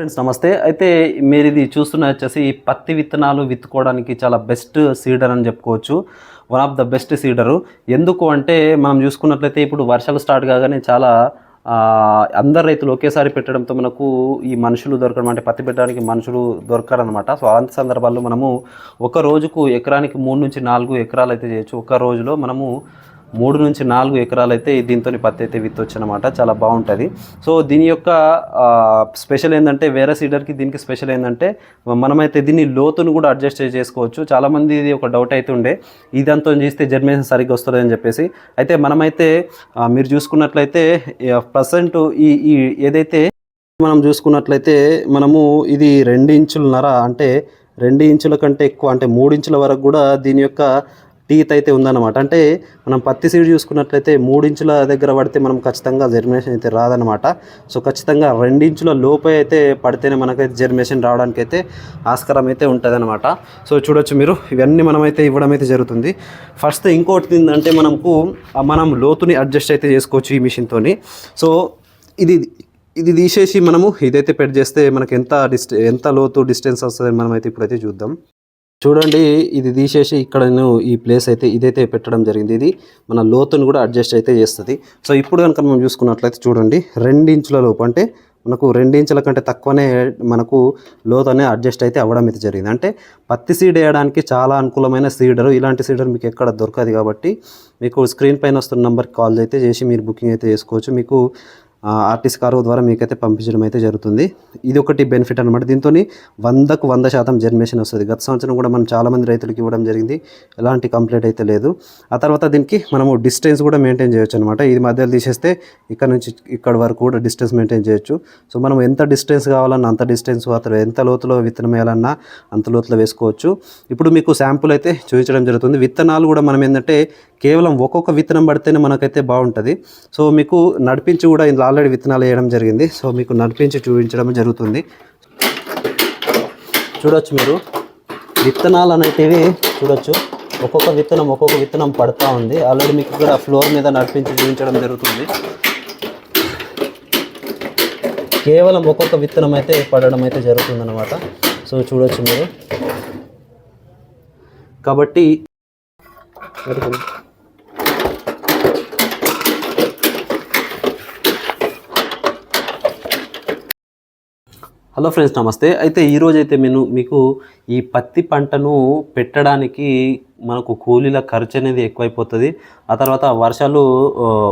Friends నమస్తే. అయితే మీరు ఇది చూస్తున్న వచ్చేసి పత్తి విత్తనాలు విత్తుకోవడానికి చాలా బెస్ట్ సీడర్ అని చెప్పుకోవచ్చు. One of the best seeder. ఎందుకు అంటే మనం చూసుకున్నట్లయితే ఇప్పుడు వర్షాలు స్టార్ట్ కాగానే చాలా అందరు రైతులు ఒకేసారి పెట్టడంతో మనకు ఈ మనుషులు దొరకడం అంటే పత్తి పెట్టడానికి మనుషులు దొరకరనమాట సో అలాంటి సందర్భాల్లో మనము ఒక రోజుకు ఎకరానికి మూడు నుంచి నాలుగు ఎకరాలు అయితే చేయొచ్చు. ఒక రోజులో మనము మూడు నుంచి నాలుగు ఎకరాలు అయితే దీంతో పత్తి అయితే విత్తొచ్చు అనమాట చాలా బాగుంటుంది. సో దీని యొక్క స్పెషల్ ఏంటంటే వేరే సీడర్కి దీనికి స్పెషల్ ఏంటంటే మనమైతే దీన్ని లోతును కూడా అడ్జస్ట్ చేసుకోవచ్చు. చాలామంది ఇది ఒక డౌట్ అయితే ఉండే. ఇదంతా చేస్తే జర్మినేషన్ సరిగ్గా వస్తుంది అని చెప్పేసి. అయితే మనమైతే మీరు చూసుకున్నట్లయితే ప్రజెంట్ ఈ ఈ ఏదైతే మనం చూసుకున్నట్లయితే మనము ఇది రెండు ఇంచులన్నర అంటే రెండు ఇంచుల కంటే ఎక్కువ అంటే మూడు ఇంచుల వరకు కూడా దీని యొక్క టీత్ అయితే ఉందన్నమాట. అంటే మనం పత్తి సీడ్ చూసుకున్నట్లయితే మూడు ఇంచుల దగ్గర పడితే మనం ఖచ్చితంగా జర్మినేషన్ అయితే రాదనమాట సో ఖచ్చితంగా రెండించుల లోపే అయితే పడితేనే మనకైతే జర్మినేషన్ రావడానికి అయితే ఆస్కారం అయితే ఉంటుందన్నమాట. సో చూడొచ్చు మీరు. ఇవన్నీ మనమైతే ఇవ్వడం అయితే జరుగుతుంది. ఫస్ట్ ఇంకోటి ఏంటంటే మనకు మనం లోతుని అడ్జస్ట్ అయితే చేసుకోవచ్చు ఈ మిషన్తో సో ఇది ఇది తీసేసి మనము ఇదైతే పెట్ చేస్తే మనకి ఎంత డిస్ట్ ఎంత లోతు డిస్టెన్స్ వస్తుంది మనమైతే ఇప్పుడైతే చూద్దాం. చూడండి ఇది తీసేసి ఇక్కడ నేను ఈ ప్లేస్ అయితే ఇదైతే పెట్టడం జరిగింది. ఇది మన లోతును కూడా అడ్జస్ట్ అయితే చేస్తుంది. సో ఇప్పుడు కనుక మనం చూసుకున్నట్లయితే చూడండి రెండించుల లోపు అంటే మనకు రెండించుల కంటే తక్కువనే మనకు లోతు అనేది అడ్జస్ట్ అయితే అవ్వడం అయితే జరిగింది. అంటే పత్తి సీడ్ వేయడానికి చాలా అనుకూలమైన సీడర్ ఇలాంటి సీడర్ మీకు ఎక్కడ దొరకదు కాబట్టి మీకు స్క్రీన్ పైన వస్తున్న నెంబర్కి కాల్ అయితే చేసి మీరు బుకింగ్ అయితే చేసుకోవచ్చు. మీకు ఆర్టీసీ కారు ద్వారా మీకైతే పంపించడం అయితే జరుగుతుంది. ఇది ఒకటి బెనిఫిట్ అనమాట దీంతో వందకు వంద శాతం జర్మినేషన్ వస్తుంది. గత సంవత్సరం కూడా మనం చాలామంది రైతులకు ఇవ్వడం జరిగింది. ఎలాంటి కంప్లైంట్ అయితే లేదు. ఆ తర్వాత దీనికి మనము డిస్టెన్స్ కూడా మెయింటైన్ చేయొచ్చు అనమాట ఇది మధ్యలో తీసేస్తే ఇక్కడ నుంచి ఇక్కడ వరకు కూడా డిస్టెన్స్ మెయింటైన్ చేయొచ్చు. సో మనం ఎంత డిస్టెన్స్ కావాలన్నా అంత డిస్టెన్స్ అతను ఎంత లోతులో విత్తనం వేయాలన్నా అంత లోతులో వేసుకోవచ్చు. ఇప్పుడు మీకు శాంపుల్ అయితే చూపించడం జరుగుతుంది. విత్తనాలు కూడా మనం ఏంటంటే కేవలం ఒక్కొక్క విత్తనం పడితేనే మనకైతే బాగుంటుంది. సో మీకు నడిపించి కూడా ఇందులో ఆల్రెడీ విత్తనాలు వేయడం జరిగింది. సో మీకు నడిపించి చూపించడం జరుగుతుంది. చూడొచ్చు మీరు. విత్తనాలు అనేటివి చూడొచ్చు. ఒక్కొక్క విత్తనం ఒక్కొక్క విత్తనం పడతా ఉంది. ఆల్రెడీ మీకు ఇక్కడ ఫ్లోర్ మీద నడిపించి చూపించడం జరుగుతుంది. కేవలం ఒక్కొక్క విత్తనం అయితే పడడం అయితే జరుగుతుందన్నమాట. సో చూడొచ్చు మీరు. కాబట్టి హలో ఫ్రెండ్స్ నమస్తే. అయితే ఈరోజు అయితే నేను మీకు ఈ పత్తి పంటను పెట్టడానికి మనకు కూలీల ఖర్చు అనేది ఎక్కువైపోతుంది. ఆ తర్వాత వర్షాలు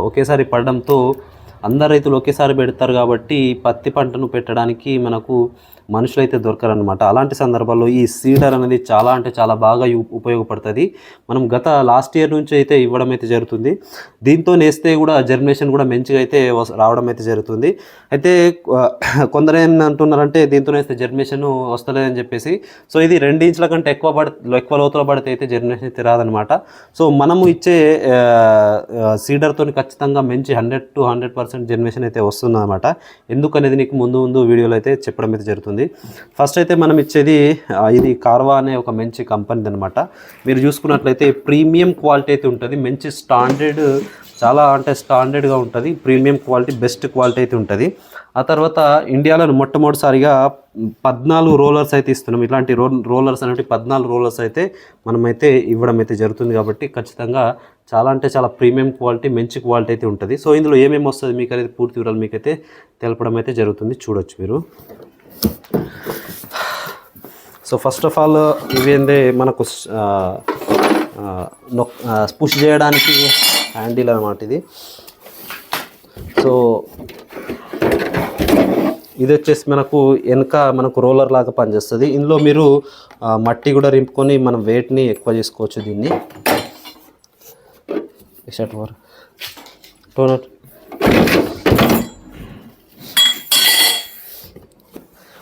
ఒకేసారి పడడంతో అందరు రైతులు ఒకేసారి పెడతారు కాబట్టి పత్తి పంటను పెట్టడానికి మనకు మనుషులు అయితే దొరకరనమాట అలాంటి సందర్భాల్లో ఈ సీడర్ అనేది చాలా అంటే చాలా బాగా ఉపయోగపడుతుంది. మనం గత లాస్ట్ ఇయర్ నుంచి అయితే ఇవ్వడం అయితే జరుగుతుంది. దీంతో నేస్తే కూడా జర్మినేషన్ కూడా మంచిగా అయితే రావడం అయితే జరుగుతుంది. అయితే కొందరు ఏమంటున్నారంటే దీంతో నేస్తే జర్మినేషన్ వస్తలేదని చెప్పేసి. సో ఇది రెండు ఇంచుల కంటే ఎక్కువ పడ ఎక్కువ లోతులో పడితే అయితే జర్మినేషన్ అయితే రాదనమాట సో మనము ఇచ్చే సీడర్తో ఖచ్చితంగా మంచి hundred to hundred percent generation అయితే వస్తుంది అనమాట ఎందుకనేది నీకు ముందు ముందు వీడియోలో అయితే చెప్పడం అయితే జరుగుతుంది. ఫస్ట్ అయితే మనం ఇచ్చేది ఇది కార్వా అనే ఒక మంచి కంపెనీది అనమాట మీరు చూసుకున్నట్లయితే ప్రీమియం క్వాలిటీ అయితే ఉంటుంది. మంచి స్టాండర్డ్ చాలా అంటే స్టాండర్డ్గా ఉంటుంది. ప్రీమియం క్వాలిటీ బెస్ట్ క్వాలిటీ అయితే ఉంటుంది. ఆ తర్వాత ఇండియాలో మొట్టమొదటిసారిగా పద్నాలుగు రోలర్స్ అయితే ఇస్తున్నాం. ఇలాంటి రో రోలర్స్ అనేవి పద్నాలుగు రోలర్స్ అయితే మనమైతే ఇవ్వడం అయితే జరుగుతుంది కాబట్టి ఖచ్చితంగా చాలా అంటే చాలా ప్రీమియం క్వాలిటీ మంచి క్వాలిటీ అయితే ఉంటుంది. సో ఇందులో ఏమేమి వస్తుంది మీకు అనేది పూర్తి వివరాలు మీకైతే తెలపడం అయితే జరుగుతుంది. చూడొచ్చు మీరు. సో ఫస్ట్ ఆఫ్ ఆల్ ఇవేందే మనకు నొక్ పుష్ చేయడానికి హ్యాండిల్ అనమాట ఇది. సో ఇది వచ్చేసి మనకు వెనక మనకు రోలర్ లాగా పనిచేస్తుంది. ఇందులో మీరు మట్టి కూడా రింపుకొని మనం వెయిట్ని ఎక్కువ చేసుకోవచ్చు దీన్ని. షర్ట్ ఫోర్ టోనట్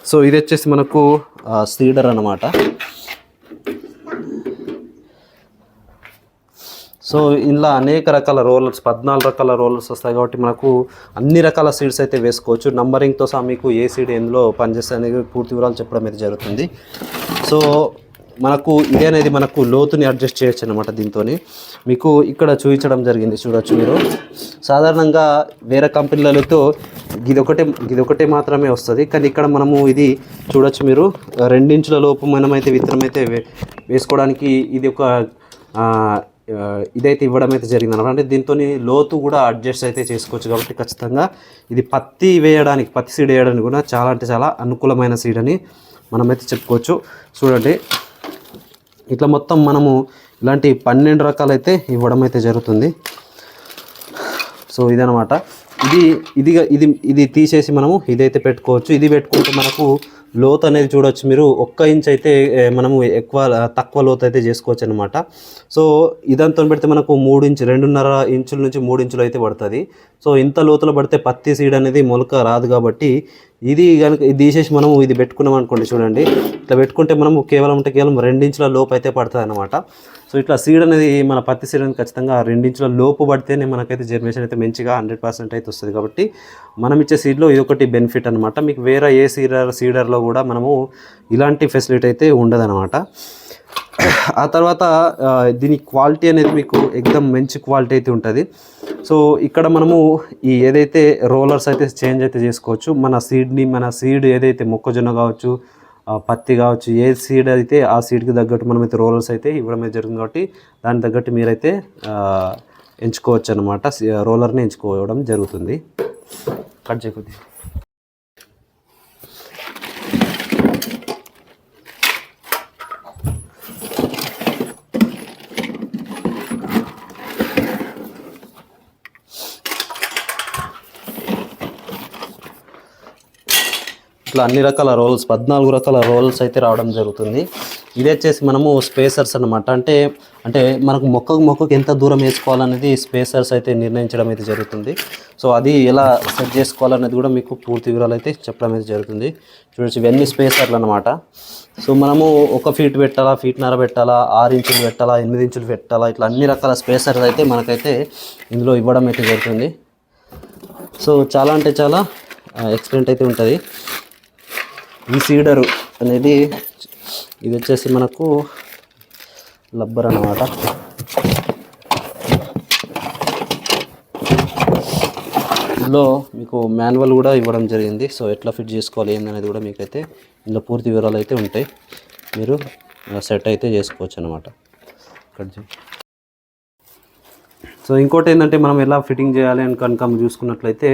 సో ఇది వచ్చేసి మనకు సీడర్ అనమాట సో ఇలా అనేక రకాల రోలర్స్ పద్నాలుగు రకాల రోలర్స్ వస్తాయి కాబట్టి మనకు అన్ని రకాల సీడ్స్ అయితే వేసుకోవచ్చు. నంబరింగ్తో సహా మీకు ఏ సీడ్ ఎందులో పనిచేస్తే అనేది పూర్తి వివరాలు చెప్పడం అయితే జరుగుతుంది. సో మనకు ఇదే అనేది మనకు లోతుని అడ్జస్ట్ చేయొచ్చు అనమాట దీంతో మీకు ఇక్కడ చూపించడం జరిగింది చూడొచ్చు మీరు. సాధారణంగా వేరే కంపెనీలతో ఇది ఒకటే ఇది ఒకటే మాత్రమే వస్తుంది. కానీ ఇక్కడ మనము ఇది చూడొచ్చు మీరు. రెండించుల లోపు మనమైతే విత్తనం అయితే వేసుకోవడానికి ఇది ఒక ఇదైతే ఇవ్వడం అయితే జరిగింది అనమాట. అంటే దీంతో లోతు కూడా అడ్జస్ట్ అయితే చేసుకోవచ్చు కాబట్టి ఖచ్చితంగా ఇది పత్తి వేయడానికి పత్తి సీడ్ వేయడానికి కూడా చాలా అంటే చాలా అనుకూలమైన సీడ్ అని మనమైతే చెప్పుకోవచ్చు. చూడండి ఇట్లా మొత్తం మనము ఇలాంటి పన్నెండు రకాలైతే ఇవ్వడం అయితే జరుగుతుంది. సో ఇదనమాట. ఇది ఇది ఇది ఇది తీసేసి మనము ఇదైతే పెట్టుకోవచ్చు. ఇది పెట్టుకుంటే మనకు లోత్ అనేది చూడొచ్చు మీరు. ఒక్క ఇంచ్ అయితే మనము ఎక్కువ తక్కువ లోత్ అయితే చేసుకోవచ్చు అనమాట సో ఇదంతా పెడితే మనకు మూడు ఇంచు రెండున్నర ఇంచుల నుంచి మూడు ఇంచులు అయితే పడుతుంది. సో ఇంత లోతులో పడితే పత్తి సీడ్ అనేది మొలక రాదు కాబట్టి ఇది కనుక ఇది తీసేసి మనము ఇది పెట్టుకున్నాం అనుకోండి చూడండి. ఇట్లా పెట్టుకుంటే మనము కేవలం అంటే కేవలం రెండించుల లోపు అయితే పడుతుంది అనమాట సో ఇట్లా సీడ్ అనేది మన పత్తి సీడ్ అనేది ఖచ్చితంగా రెండించుల లోపు పడితేనే మనకైతే జర్మినేషన్ అయితే మంచిగా హండ్రెడ్ పర్సెంట్ అయితే వస్తుంది. కాబట్టి మనం ఇచ్చే సీడ్లో ఇది ఒకటి బెనిఫిట్ అనమాట మీకు వేరే ఏ సీడర్ సీడర్లో కూడా మనము ఇలాంటి ఫెసిలిటీ అయితే ఉండదన్నమాట. ఆ తర్వాత దీని క్వాలిటీ అనేది మీకు ఎక్దమ్ మంచి క్వాలిటీ అయితే ఉంటుంది. సో ఇక్కడ మనము ఈ ఏదైతే రోలర్స్ అయితే చేంజ్ అయితే చేసుకోవచ్చు. మన సీడ్ని మన సీడ్ ఏదైతే మొక్కజొన్న కావచ్చు పత్తి కావచ్చు ఏ సీడ్ అయితే ఆ సీడ్కి తగ్గట్టు మనమైతే రోలర్స్ అయితే ఇవ్వడం అయితే జరుగుతుంది కాబట్టి దానికి తగ్గట్టు మీరైతే ఎంచుకోవచ్చు అనమాట రోలర్ని ఎంచుకోవడం జరుగుతుంది. కట్ చేయకొద్ది ఇట్లా అన్ని రకాల రోల్స్ పద్నాలుగు రకాల రోల్స్ అయితే రావడం జరుగుతుంది. ఇది వచ్చేసి మనము స్పేసర్స్ అన్నమాట. అంటే అంటే మనకు మొక్కకు మొక్కకు ఎంత దూరం వేసుకోవాలనేది స్పేసర్స్ అయితే నిర్ణయించడం అయితే జరుగుతుంది. సో అది ఎలా సెట్ చేసుకోవాలనేది కూడా మీకు పూర్తి వివరాలు అయితే చెప్పడం అయితే జరుగుతుంది. చూడొచ్చు ఇవన్నీ స్పేసర్లు అనమాట సో మనము ఒక ఫీట్ పెట్టాలా ఫీట్ నర పెట్టాలా ఆరు ఇంచులు పెట్టాలా ఎనిమిది ఇంచులు పెట్టాలా ఇట్లా అన్ని రకాల స్పేసర్స్ అయితే మనకైతే ఇందులో ఇవ్వడం అయితే జరుగుతుంది. సో చాలా అంటే చాలా ఎక్స్పెంట్ అయితే ఉంటుంది. ఈ సీడరు అనేది ఇది వచ్చేసి మనకు లబ్బర్ అన్నమాట. ఇందులో మీకు మాన్యువల్ కూడా ఇవ్వడం జరిగింది. సో ఎట్లా ఫిట్ చేసుకోవాలి ఏందనేది కూడా మీకైతే ఇందులో పూర్తి వివరాలు అయితే ఉంటాయి. మీరు సెట్ అయితే చేసుకోవచ్చు అనమాట సో ఇంకోటి ఏంటంటే మనం ఎలా ఫిట్టింగ్ చేయాలి అని కనుక చూసుకున్నట్లయితే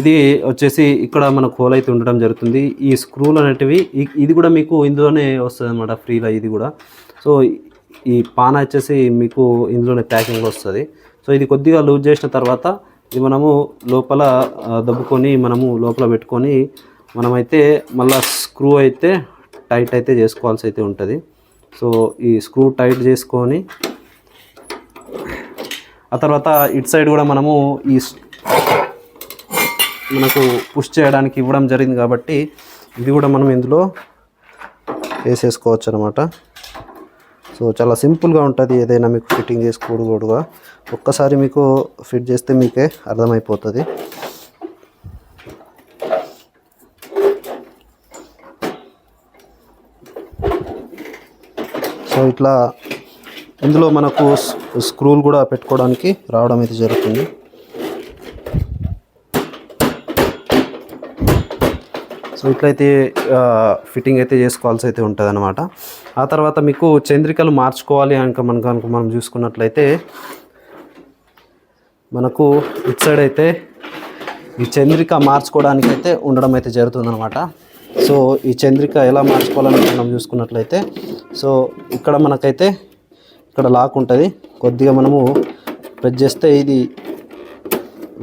ఇది వచ్చేసి ఇక్కడ మన హోల్ అయితే ఉండడం జరుగుతుంది. ఈ స్క్రూలు అనేటివి ఇది కూడా మీకు ఇందులోనే వస్తుంది అనమాట ఫ్రీలో ఇది కూడా. సో ఈ పాన వచ్చేసి మీకు ఇందులోనే ప్యాకింగ్ వస్తుంది. సో ఇది కొద్దిగా లూజ్ చేసిన తర్వాత ఇది మనము లోపల దబ్బుకొని మనము లోపల పెట్టుకొని మనమైతే మళ్ళా స్క్రూ అయితే టైట్ అయితే చేసుకోవాల్సి అయితే ఉంటుంది. సో ఈ స్క్రూ టైట్ చేసుకొని ఆ తర్వాత ఇటు సైడ్ కూడా మనము ఈ మనకు పుష్ చేయడానికి ఇవ్వడం జరిగింది కాబట్టి ఇది కూడా మనం ఇందులో వేసేసుకోవచ్చు అనమాట సో చాలా సింపుల్గా ఉంటుంది ఏదైనా మీకు ఫిట్టింగ్ చేసుకోడు కూడా ఒక్కసారి మీకు ఫిట్ చేస్తే మీకే అర్థమైపోతుంది. సో ఇట్లా ఇందులో మనకు స్క్రూలు కూడా పెట్టుకోవడానికి రావడం అయితే జరుగుతుంది. సో ఇట్లయితే ఫిట్టింగ్ అయితే చేసుకోవాల్సి అయితే ఉంటుంది అనమాట ఆ తర్వాత మీకు చంద్రికలు మార్చుకోవాలి కనుక మనకు కనుక మనం చూసుకున్నట్లయితే మనకు ఇట్ సైడ్ అయితే ఈ చంద్రిక మార్చుకోవడానికి అయితే ఉండడం అయితే జరుగుతుందనమాట సో ఈ చంద్రిక ఎలా మార్చుకోవాలని మనం చూసుకున్నట్లయితే సో ఇక్కడ మనకైతే ఇక్కడ లాక్ ఉంటుంది. కొద్దిగా మనము ప్రెస్ చేస్తే ఇది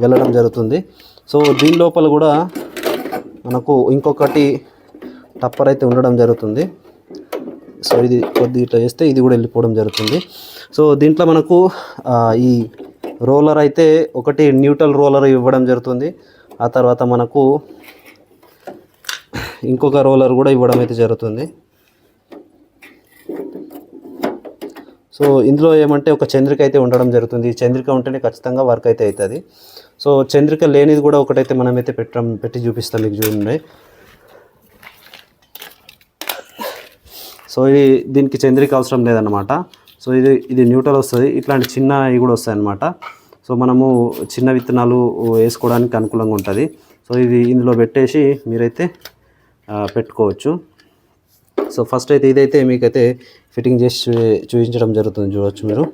వెళ్ళడం జరుగుతుంది. సో దీని లోపల కూడా మనకు ఇంకొకటి టప్పర్ అయితే ఉండడం జరుగుతుంది. సో ఇది కొద్దిగా ఇట్లా చేస్తే ఇది కూడా వెళ్ళిపోవడం జరుగుతుంది. సో దీంట్లో మనకు ఈ రోలర్ అయితే ఒకటి న్యూట్రల్ రోలర్ ఇవ్వడం జరుగుతుంది. ఆ తర్వాత మనకు ఇంకొక రోలర్ కూడా ఇవ్వడం అయితే జరుగుతుంది. సో ఇందులో ఏమంటే ఒక చంద్రిక అయితే ఉండడం జరుగుతుంది. చంద్రిక ఉంటేనే ఖచ్చితంగా వర్క్ అయితే అవుతుంది. సో చంద్రిక లేనిది కూడా ఒకటైతే మనమైతే పెట్టడం పెట్టి చూపిస్తాం మీకు చూడండి. సో ఇది దీనికి చంద్రిక అవసరం లేదన్నమాట. సో ఇది ఇది న్యూట్రల్ వస్తుంది. ఇట్లాంటి చిన్న ఇవి కూడా వస్తాయి అన్నమాట సో మనము చిన్న విత్తనాలు వేసుకోవడానికి అనుకూలంగా ఉంటుంది. సో ఇది ఇందులో పెట్టేసి మీరైతే పెట్టుకోవచ్చు. సో ఫస్ట్ అయితే ఇదైతే మీకైతే ఫిట్టింగ్ చేసి చూ- చూపించడం జరుగుతుంది చూడవచ్చు మీరు.